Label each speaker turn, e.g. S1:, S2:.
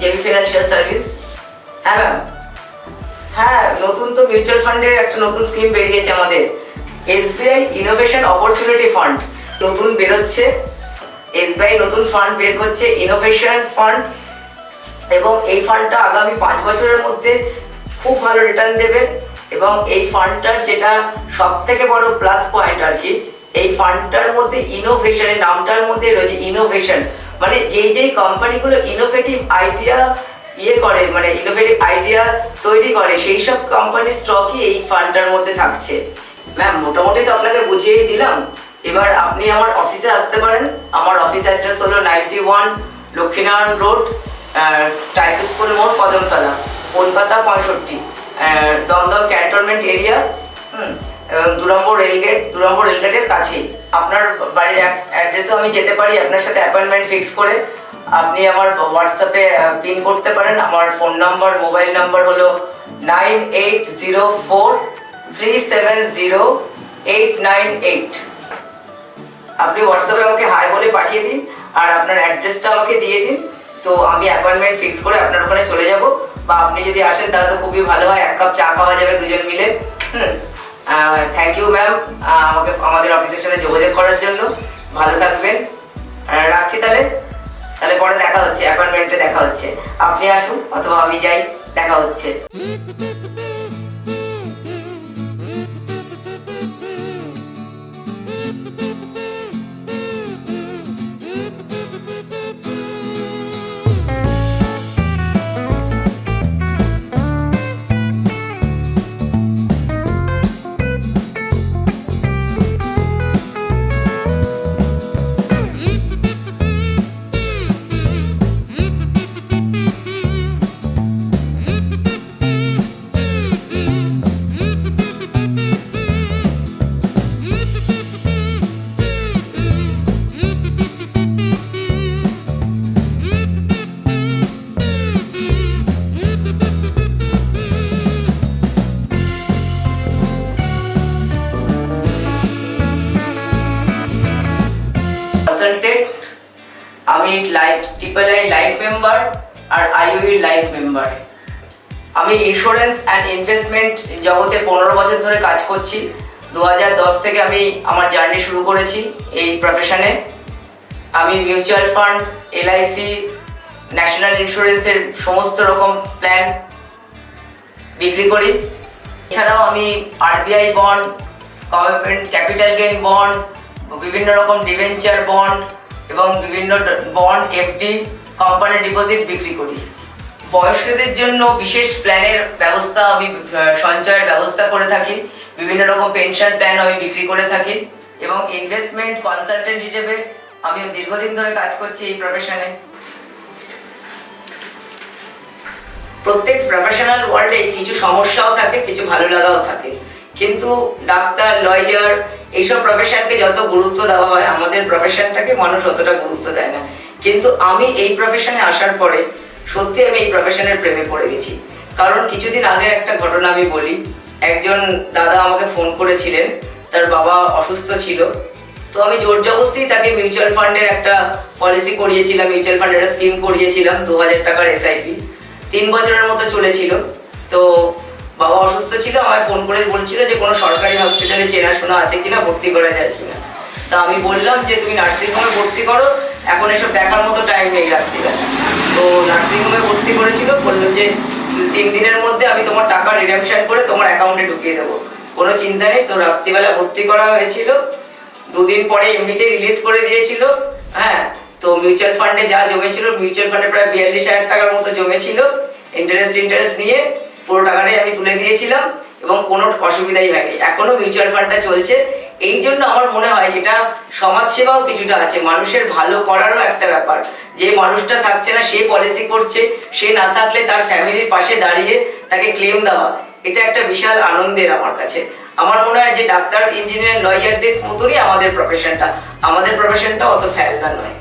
S1: KB financial service. হ্যাঁ ma'am হ্যাঁ নতুন তো মিউচুয়াল ফান্ডের একটা নতুন স্কিম বেরিয়েছে আমাদের। এসবিআই ইনোভেশন অপরচুনিটি ফান্ড নতুন বেরোচ্ছে। এসবিআই নতুন ফান্ড বের করছে ইনোভেশন ফান্ড এবং এই ফান্ডটা আগামী পাঁচ বছরের মধ্যে খুব ভালো রিটার্ন দেবে। এবং এই ফান্ডটার যেটা সব থেকে বড় প্লাস পয়েন্ট আর কি এই ফান্ডটার মধ্যে ইনোভেশনের নামটার মধ্যে রয়েছে ইনোভেশন মানে যেই যেই কোম্পানিগুলো ইনোভেটিভ আইডিয়া ইয়ে করে মানে ইনোভেটিভ আইডিয়া তৈরি করে, সেই সব কোম্পানির স্টকই এই ফান্ডটার মধ্যে থাকছে। ম্যাম মোটামুটি তো আপনাকে বুঝিয়েই দিলাম। এবার আপনি আমার অফিসে আসতে পারেন। আমার অফিস অ্যাড্রেস হলো ninety one Lakshminarayan road type school মোড়, কদমতলা, কলকাতা পঁয়ষট্টি দমদম ক্যান্টনমেন্ট এরিয়া হুম এবং দু রেলগেট দু রেলগেটের কাছেই। আপনার বাড়ির অ্যাড্রেসেও আমি যেতে পারি, আপনার সাথে অ্যাপয়েন্টমেন্ট ফিক্স করে আপনি আমার হোয়াটসঅ্যাপে পিন করতে পারেন। আমার ফোন নাম্বার মোবাইল নাম্বার হলো nine eight zero four three seven zero eight nine eight আপনি হোয়াটসঅ্যাপে আমাকে হাই বলে পাঠিয়ে দিন আর আপনার অ্যাড্রেসটা আমাকে দিয়ে দিন। তো আমি অ্যাপয়েন্টমেন্ট ফিক্স করে আপনার ওখানে চলে যাব। বা আপনি যদি আসেন, তাহলে তো খুবই ভালো হয়। এক কাপ চা খাওয়া যাবে দুজন মিলে। হুম। থ্যাংক ইউ ম্যাম আমাকে, আমাদের অফিসের সাথে যোগাযোগ করার জন্য। ভালো থাকবেন। রাখছি তাহলে। তাহলে পরে দেখা হচ্ছে অ্যাপয়েন্টমেন্টে দেখা হচ্ছে। আপনি আসুন, অথবা আমি যাই, দেখা হচ্ছে। কনসালটেন্ট আমি life triple I life member R IOE life member আমি ইন্স্যুরেন্স অ্যান্ড ইনভেস্টমেন্ট জগতে পনেরো বছর ধরে কাজ করছি। দু থেকে আমি আমার জার্নি শুরু করেছি এই প্রফেশনে আমি মিউচুয়াল ফান্ড এলআইসি ন্যাশনাল ইন্স্যুরেন্সের সমস্ত রকম প্ল্যান বিক্রি করি। এছাড়াও আমি RBI bond government capital gain bond বিভিন্ন রকম ডিভেঞ্চার বন্ড এবং বিভিন্ন বন্ড এফডি কোম্পানি ডিপোজিট বিক্রি করি। বয়স্কদের জন্য বিশেষ প্ল্যানের ব্যবস্থা আমি সঞ্চয়ের ব্যবস্থা করে থাকি। বিভিন্ন রকম পেনশন প্ল্যান আমি বিক্রি করে থাকি এবং ইনভেস্টমেন্ট কনসালটেন্ট হিসেবে আমি দীর্ঘদিন ধরে কাজ করছি এই প্রফেশনে প্রত্যেক প্রফেশনাল ওয়ার্ল্ডে কিছু সমস্যাও থাকে, কিছু ভালো লাগাও থাকে। কিন্তু ডাক্তার লয়ার এইসব প্রফেশনকে যত গুরুত্ব দেওয়া হয়, আমাদের প্রফেশনটাকে মানুষ অতটা গুরুত্ব দেয় না। কিন্তু আমি এই প্রফেশনে আসার পরে সত্যি আমি এই প্রফেশনের প্রেমে পড়ে গেছি। কারণ কিছুদিন আগে একটা ঘটনা আমি বলি। একজন দাদা আমাকে ফোন করেছিলেন, তার বাবা অসুস্থ ছিল। তো আমি জোর জবস্তি তাকে মিউচুয়াল ফান্ডের একটা পলিসি করিয়েছিলাম মিউচুয়াল ফান্ডের একটা স্কিম করিয়েছিলাম, দু হাজার টাকার এসআইপি তিন বছরের মতো চলেছিল। তো বাবা অসুস্থ ছিল, আমায় ফোন করে বলছিল যে কোনো সরকারি হসপিটালে চেনাশোনা আছে কিনা, ভর্তি করা যায় কিনা। তা আমি বললাম যে, তুমি নার্সিংহোমে ভর্তি করো, এখন এসব দেখার মতো টাইম নেই রাত্রিবেলা। তো নার্সিংহোমে ভর্তি করেছিল, বলল যে তিন দিনের মধ্যে আমি তোমার টাকা রিডামশন করে তোমার অ্যাকাউন্টে ঢুকিয়ে দেবো। কোনো চিন্তা নেই, তো রাত্রিবেলা ভর্তি করা হয়েছিল। দুদিন পরে এমনিতে রিলিজ করে দিয়েছিল হ্যাঁ। তো মিউচুয়াল ফান্ডে যা জমেছিল মিউচুয়াল ফান্ডে প্রায় বিয়াল্লিশ হাজার টাকার মতো জমেছিল। ইন্টারেস্ট ইন্টারেস্ট নিয়ে পুরো টাকাটাই আমি তুলে দিয়েছিলাম এবং কোনো অসুবিধাই হয়নি। এখনও মিউচুয়াল ফান্ডটা চলছে। এই জন্য আমার মনে হয় এটা সমাজসেবাও কিছুটা আছে। মানুষের ভালো করারও একটা ব্যাপার। যে মানুষটা থাকছে না, সে পলিসি করছে, সে না থাকলে তার ফ্যামিলির পাশে দাঁড়িয়ে তাকে ক্লেম দেওয়া, এটা একটা বিশাল আনন্দের আমার কাছে। আমার মনে হয় যে ডাক্তার ইঞ্জিনিয়ার লয়ারদের মতনই আমাদের প্রফেশনটা আমাদের প্রফেশনটা অত ফেলনা নয়।